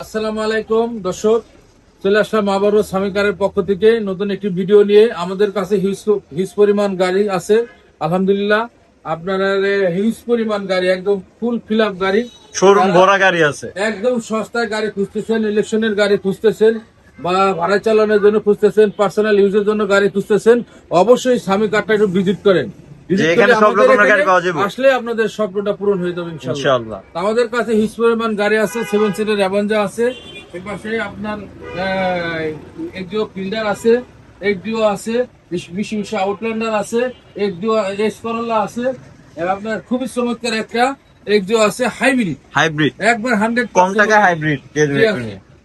আসসালামু আলাইকুম দর্শক। চলে আসলাম আবারও স্বামীকারের পক্ষ থেকে নতুন একটি ভিডিও নিয়ে। আমাদের কাছে হিউজ পরিমাণ গাড়ি আছে আলহামদুলিল্লাহ। আপনারা হিউজ পরিমাণ গাড়ি একদম ফুল ফিল আপ গাড়ি। শোরুম ভরা গাড়ি আছে। একদম সস্তায় গাড়ি খুঁজতেছেন ইলেকশনের গাড়ি খুঁজতেছেন বা ভাড়া চালানোর জন্য খুঁজতেছেন পার্সোনাল ইউজের জন্য গাড়ি খুঁজতেছেন অবশ্যই স্বামী কার্ডটা একটু ভিজিট করেন। এখানে সব আমাদের রকমের গাড়ি পাওয়া যাবে। আসলে আপনাদের স্বপ্নটা পূরণ হয়ে যাবে ইনশাআল্লাহ। ইনশাআল্লাহ। আমাদের কাছে হিউজ পরিমাণ গাড়ি আছে সেভেন সিটের অ্যাভেঞ্জার আছে। আপনার ফিল্ডার আউটল্যান্ডার এস করলা আছে আপনার খুবই চমৎকার একটা একডিও আছে হাইব্রিড হাইব্রিড একবার হান্ড্রেড কম টাকা হাইব্রিড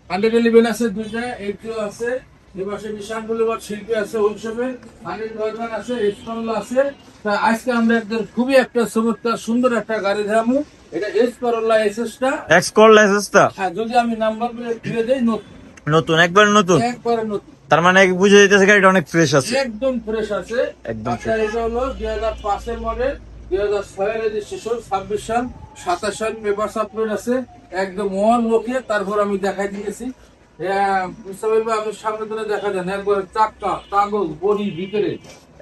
হান্ড্রেড ইলেভেন আছে। দুইটা এইটিও আছে এপাশে নিশান বলিবার শিল্পী আছে উৎসবে হান্ড্রেড ওয়ান আছে এসপানলা আছে। তা আজকে আমরা একদম খুবই একটা চমৎকার সুন্দর একটা গাড়ি দেখাবো এটা এস করল্লা এসএসটা এক্স কল লাইসেন্সটা হ্যাঁ যদি আমি নাম্বারগুলো দিয়ে দেই নতুন। নতুন একবার নতুন? একবারে নতুন। তার মানে বুঝে দিতেছে গাড়িটা অনেক ফ্রেশ আছে। একদম ফ্রেশ আছে। একদম আচ্ছা এটা হলো দুই হাজার পাঁচের মডেল দুই হাজার ছয়ের রেজিস্ট্রেশন ছাব্বিশ সাল সাতাশ সাল পেপার আপলোড আছে। একদম ওয়ান ওকে তারপর আমি দেখাই দিয়েছি যান।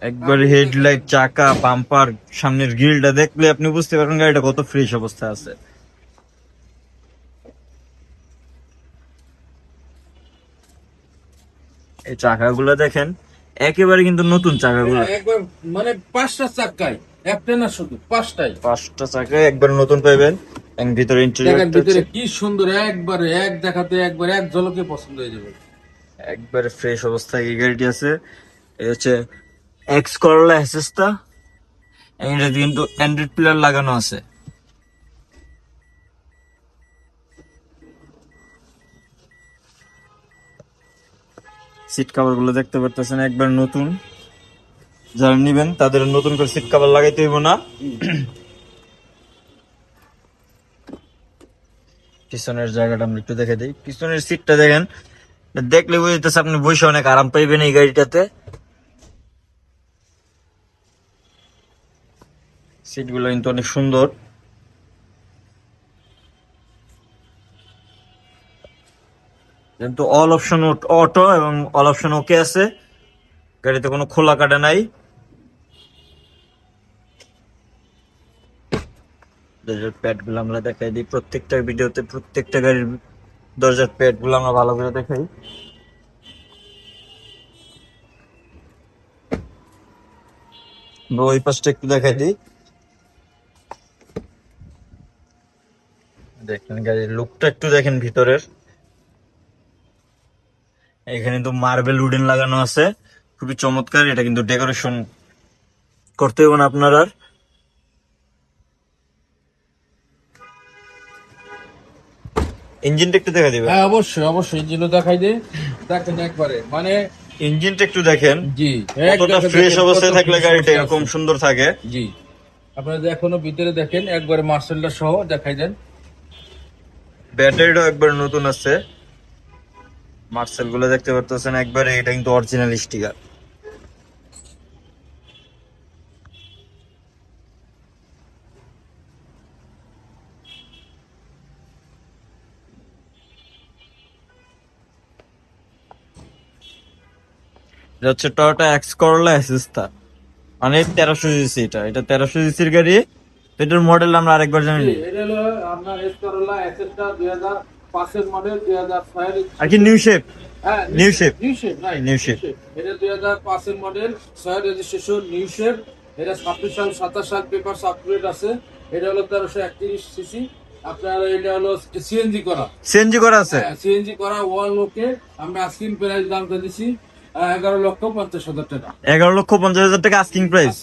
একবার হেডলাইট চাকা বাম্পার সামনের গ্রিলটা দেখলে আপনি বুঝতে পারবেন গাড়িটা কত ফ্রেশ অবস্থায় আছে। এই চাকাগুলো দেখেন একেবারে কিন্তু নতুন চাকাগুলো। একবার মানে পাঁচটা চাক্কায় একটা না শুধু? পাঁচটাই। পাঁচটা চাকা একবার নতুন পাইবেন ভিতরে ইন্টেরিয়র ভিতরে কি সুন্দর একবারে এক দেখাতে একবার এক ঝলকে পছন্দ হয়ে যাবে। একবারে ফ্রেশ অবস্থায় এই গাড়িটি আছে। এই হচ্ছে এক্স করলা অ্যাসেসটা এটা কিন্তু অ্যান্ড্রয়েড প্লেয়ার লাগানো আছে। সিট কভারগুলো দেখতে পারতেছেন একবার নতুন। যারা নিবেন, তাদের নতুন করে সিট কভার লাগাইতে হইব না। পিছনের জায়গাটা আমরা একটু দেখে দিই। পিছনের সিটটা দেখেন, দেখলে বুঝতেছে আপনি বসে অনেক আরাম পাইবেন এই গাড়িটাতে। সিটগুলো কিন্তু অনেক সুন্দর। কিন্তু অল অপশন অটো এবং অল অপশন ওকে আছে। গাড়িতে কোনো খোলা কাটা নাই। দরজার প্যাডগুলো আমরা দেখাই দিই। প্রত্যেকটা ভিডিওতে প্রত্যেকটা গাড়ির দরজার প্যাডগুলো আমরা ভালো করে দেখাই। ওই পাশটা একটু দেখাই দিই। দেখেন গাড়ির লুকটা একটু দেখেন ভিতরের। এখানে তো মার্বেল উডেন লাগানো আছে। খুবই চমৎকার, এটা কিন্তু ডেকোরেশন করতে হবে না আপনার আর। ইঞ্জিনটা একটু দেখা দিবে। হ্যাঁ অবশ্যই অবশ্যই জিলো দেখাই দে। দেখেন একবারে মানে ইঞ্জিনটা একটু দেখেন। জি কতটা ফ্রেশ অবস্থায় থাকলে গাড়িটা এরকম সুন্দর থাকে। জি আপনারা এখনও ভিতরে দেখেন একবারে মার্সেলটা সহ দেখাই দেন। ব্যাটারিটাও একবার নতুন আছে। মার্সেলগুলো দেখতে পারতেছেন একবারে এটা কিন্তু অরিজিনাল স্টিকার এটা হচ্ছে টয়োটা এক্স করলা অ্যাসিস্তা মানে তেরোশো জিসি এটা এটা তেরোশো জিসির গাড়ি। তো এটার মডেল আমরা আরেকবার জানি এটা হলো আপনার এস করোলা দুই হাজার পাঁচের মডেল দুই হাজার ছয়ের আর কি নিউ শেপ হ্যাঁ New shape. New shape right New shape. এটা দুই হাজার পাঁচের মডেল ছয়ের রেজিস্ট্রেশন নিউ শেপ এটা ছাব্বিশ সাল সাতাশ সাল পেপার আপগ্রেড আছে। এটা হলো তেরোশো একত্রিশ সিসি আপনার এটা হলো সিএনজি করা। সিএনজি করা আছে? সিএনজি করা ওয়াল ওকে আমরা আস্কিং প্রাইস দামটা দিছি। এগারো লক্ষ পঞ্চাশ হাজার টাকা। এগারো লক্ষ পঞ্চাশ হাজার টাকা আস্কিং প্রাইস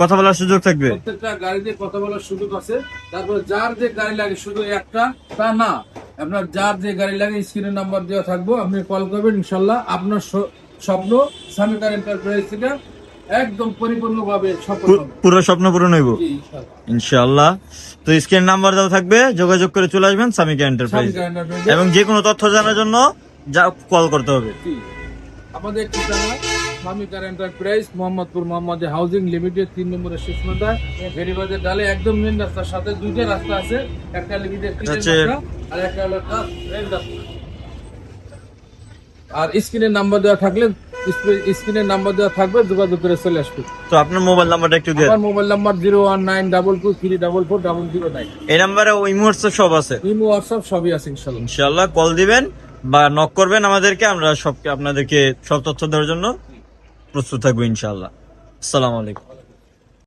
কথা বলার সুযোগ থাকবে। প্রত্যেকটা গাড়িতে কথা বলার সুযোগ আছে। তারপরে যার যে গাড়ি লাগে শুধু একটা তা না। আপনার যার যে গাড়ি লাগে স্ক্রিনে নাম্বার দেওয়া থাকব। আপনি কল করবেন ইনশাল্লাহ। আপনার স্বপ্ন সামিকার এন্টারপ্রাইজ থেকে একদম পরিপূর্ণভাবে পুরো স্বপ্ন পূরণ হইব। ইনশাল্লাহ। ইনশাআল্লাহ তো স্ক্রিন নাম্বার দেওয়া থাকবে। যোগাযোগ করে চলে আসবেন সামিকা এন্টারপ্রাইজ এবং যে কোনো তথ্য জানার জন্য যা কল করতে হবে। আমাদের ঠিকানা Swami car enterprise Mohammadpur Mohammad housing limited তিন নম্বরের শেষ মাথায় বেরিবাজের ডালে একদম মেন রাস্তার সাথে দুইটা রাস্তা আছে একটা লিমিটেড আর একটা হলো আর স্ক্রিনের নাম্বার দেওয়া থাকলে স্ক্রিনের নাম্বার দেওয়া থাকবে যোগাযোগ করে চলে আসবে। তো আপনার মোবাইল নাম্বারটা একটু দিন। আমার মোবাইল নাম্বার 01922 এই নম্বরে ইমো WhatsApp সব আছে? ইমো WhatsApp সবই আছে ইনশাআল্লাহ ইনশাআল্লাহ কল দিবেন। বা নক করবেন আমাদেরকে, আমরা সবকে আপনাদেরকে সব তথ্য দেওয়ার জন্য প্রস্তুত থাকব ইনশাল্লাহ আসসালামু আলাইকুম।